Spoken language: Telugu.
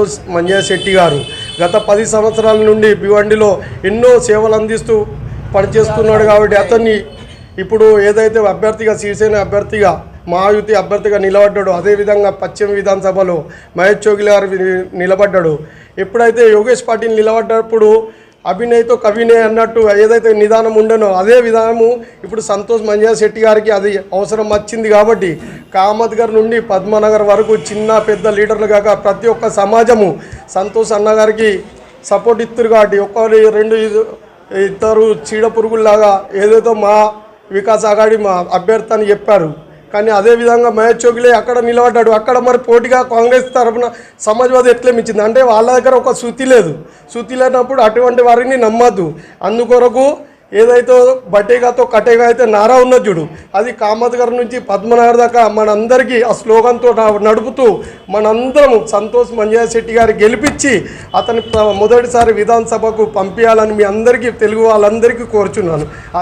సంతోష్ మంజయ్య శెట్టి గారు. గత పది సంవత్సరాల నుండి భివండిలో ఎన్నో సేవలు అందిస్తూ పనిచేస్తున్నాడు కాబట్టి అతన్ని ఇప్పుడు ఏదైతే అభ్యర్థిగా శివసేన అభ్యర్థిగా మహాయుతి అభ్యర్థిగా నిలబడ్డాడు అదేవిధంగా పశ్చిమ విధానసభలో మహేష్ చోగిలి గారు నిలబడ్డాడు. ఎప్పుడైతే యోగేష్ పాటిల్ నిలబడ్డప్పుడు అభినయ్తో కవినే అన్నట్టు ఏదైతే నిదానం ఉండనో అదే విధానము ఇప్పుడు సంతోష్ మంజా శెట్టి గారికి అది అవసరం వచ్చింది కాబట్టి కామత్ గారి నుండి పద్మనగర్ వరకు చిన్న పెద్ద లీడర్లు కాక ప్రతి ఒక్క సమాజము సంతోష్ అన్నగారికి సపోర్ట్ ఇస్తారు కాబట్టి ఒకరి రెండు ఇద్దరు చీడ పురుగుల్లాగా ఏదైతే మా వికాస్ అగాడి మా అభ్యర్థి అని చెప్పారు. కానీ అదే విధంగా మహేష్ చోగిలే అక్కడ నిలబడ్డాడు. అక్కడ మరి పోటీగా కాంగ్రెస్ తరఫున సమాజ్వాదీ ఎట్లేమిచ్చింది అంటే వాళ్ళ దగ్గర ఒక శృతి లేదు. శృతి లేనప్పుడు అటువంటి వారిని నమ్మద్దు. అందుకొరకు ఏదైతే బట్టేగాతో కట్టేగా అయితే నారా ఉన్న చూడు. అది కామత్ గారి నుంచి పద్మనగర్ దాకా మనందరికీ ఆ స్లోగన్తో న- నడుపుతూ మనందరం సంతోష్ మంజయ్య శెట్టి గారు గెలిపించి అతని మొదటిసారి విధానసభకు పంపించాలని మీ అందరికీ తెలుగు వాళ్ళందరికీ కోరుచున్నాను.